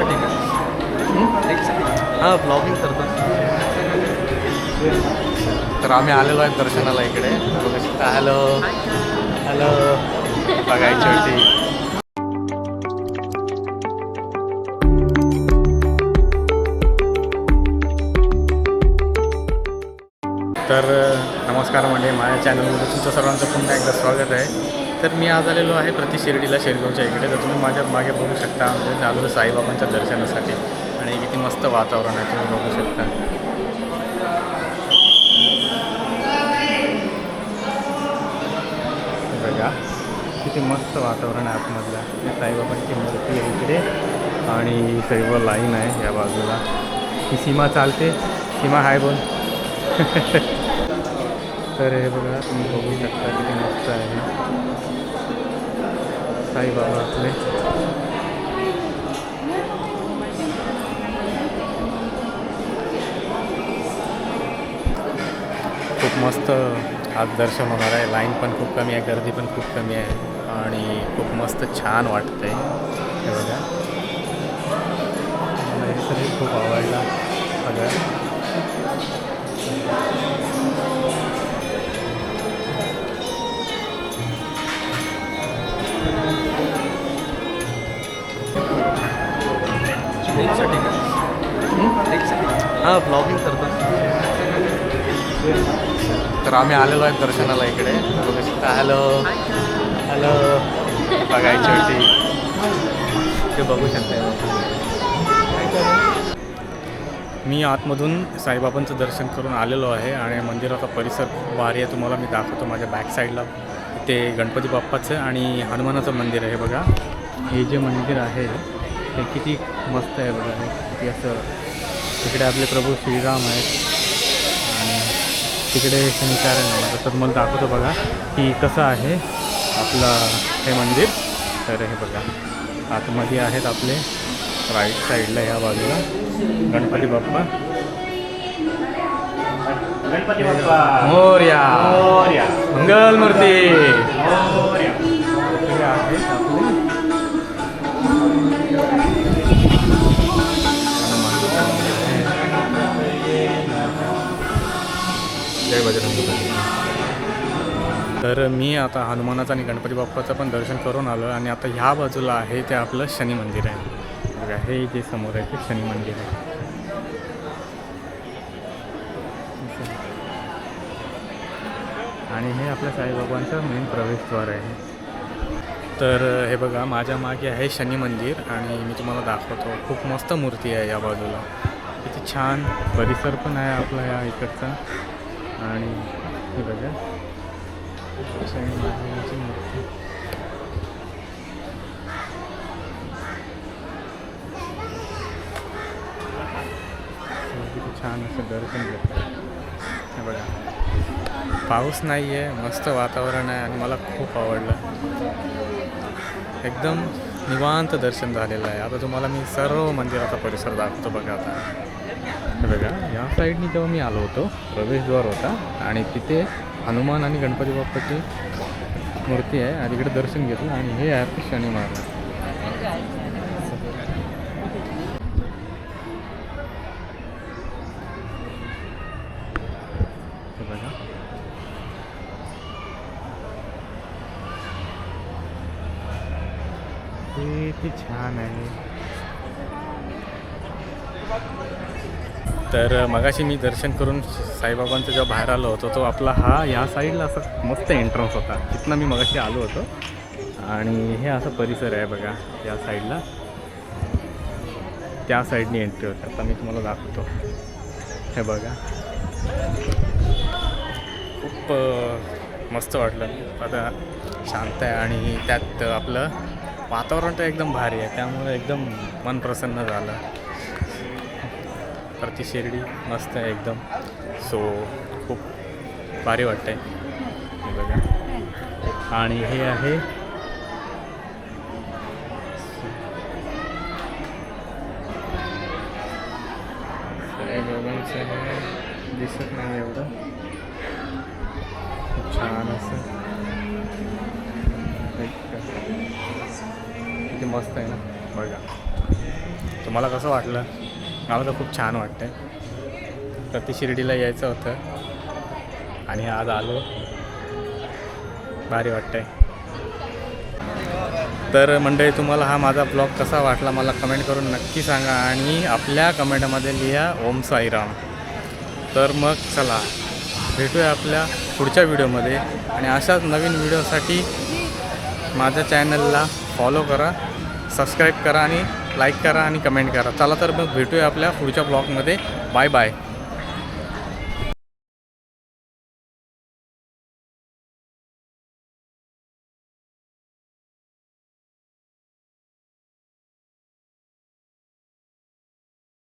रीलसाठी हां ब्लॉगिंग करतो. तर आम्ही आलेलो आहे दर्शनाला इकडे. बघू शकता हॅलो. हॅलो. बघायची होती. तर नमस्कार म्हणजे माझ्या चॅनलमध्ये तुमचं सर्वांचं पुन्हा एकदा स्वागत आहे. तर मी आज आलेलो आहे प्रति शिर्डीला शेरगावच्या इकडे तर तुम्ही माझ्या मागे बघू शकता म्हणजे आलो साईबाबांच्या दर्शनासाठी. आणि किती मस्त वातावरण आहे तुम्ही बघू शकता. बघा किती मस्त वातावरण आहे आतमधलं. साईबाबांची मूर्ती आहे इकडे. आणि सर्व लाईन आहे या बाजूला. ही सीमा चालते. सीमा हाय बोल. तर हे बघा तुम्ही बघू शकता किती मस्त आहे साईबाबा खूप मस्त आज दर्शन होणार आहे. लाईन पण खूप कमी आहे गर्दी पण खूप कमी आहे आणि खूप मस्त छान वाटतंय. हे बघा. मला हे खूप आवडला सगळं हां ब्लॉगिंग करतो तर आम्ही आलेलो आहे दर्शनाला इकडे. हॅलो हॅलो बघायची होती. ते बघू शकता. मी आतमधून साईबाबांचं दर्शन करून आलेलो आहे आणि मंदिराचा परिसर खूप भारी आहे तुम्हाला मी दाखवतो माझ्या बॅक साईडला ते गणपती बाप्पाचं आणि हनुमानाचं मंदिर आहे बघा. हे जे मंदिर आहे ते किती मस्त आहे बघा. हे किती असं तिकडे आपले प्रभू श्रीराम आहेत. आणि तिकडे शनिकारण आहे. तर मला दाखवतो बघा की कसं आहे आपलं हे मंदिर. तर हे बघा. आतमध्ये आहेत आपले राईट साईडला ह्या बाजूला. गणपती बाप्पा. गणपती बाप्पा. मोर्या. मोरया. मंगल मूर्ती बजरंग तर मी आता हनुमानाचं आणि गणपती बाप्पाचं पण दर्शन करून आलो आणि आता ह्या बाजूला आहे ते आपलं शनी मंदिर आहे. बघा हे जे समोर आहे ते शनी मंदिर आहे. आणि हे आपल्या साईबाबांचं मेन प्रवेशद्वार आहे. तर हे बघा माझ्या मागे आहे शनी मंदिर आणि मी तुम्हाला दाखवतो. खूप मस्त मूर्ती आहे या बाजूला. किती छान परिसर पण आहे आपला या इकडचा. आणि हे बघा. शनी महाराजांची मूर्ती. किती छान असं दर्शन घेतलं. हे बघा. पाऊस नाही आहे मस्त वातावरण आहे आणि मला खूप आवडलं. एकदम निवांत दर्शन झालेलं आहे. आता तुम्हाला मी सर्व मंदिराचा परिसर दाखवतो बघा आता. हे बघा या साईडनी जेव्हा मी आलो होतो प्रवेशद्वार होता आणि तिथे हनुमान आणि गणपती बाप्पाची मूर्ती आहे आणि तिकडे दर्शन घेतलं आणि हे आहे शनी महाराज हे किती छान आहे. तर मगाशी मी दर्शन करून साईबाबांचा जेव्हा बाहेर आलो होतो तो आपला हा ह्या साईडला असा मस्त एंट्रन्स होता. तिथनं मी मगाशी आलो होतो. आणि हे असा परिसर आहे बघा या साईडला. त्या साईडनी एंट्री होते. आता मी तुम्हाला दाखवतो. हे बघा. खूप मस्त वाटलं. आता शांत आहे आणि त्यात आपलं वातावरण तर एकदम भारी आहे. त्यामुळे एकदम मन प्रसन्न झालं. प्रति शिर्डी मस्त आहे एकदम. सो खूप भारी वाटतंय. आहे बघा. आणि हे आहे दिसत नाही एवढं. खूप छान असं. किती मस्त आहे ना. बघा. तुम्हाला कसं वाटलं? मला तर खूप छान वाटतं तर ते शिर्डीला यायचं होतं. आणि आज आलो. भारी वाटतंय. तर मंडळी तुम्हाला हा माझा ब्लॉग कसा वाटला मला कमेंट करून नक्की सांगा आणि आपल्या कमेंटमध्ये लिहा ओम साईराम. तर मग चला भेटूया आपल्या पुढच्या व्हिडिओमध्ये आणि अशाच नवीन व्हिडिओसाठी माझ्या चॅनलला फॉलो करा सबस्क्राईब करा आणि लाईक करा आणि कमेंट करा. चला तर मग भेटूया आपल्या पुढच्या ब्लॉगमध्ये. Bye bye.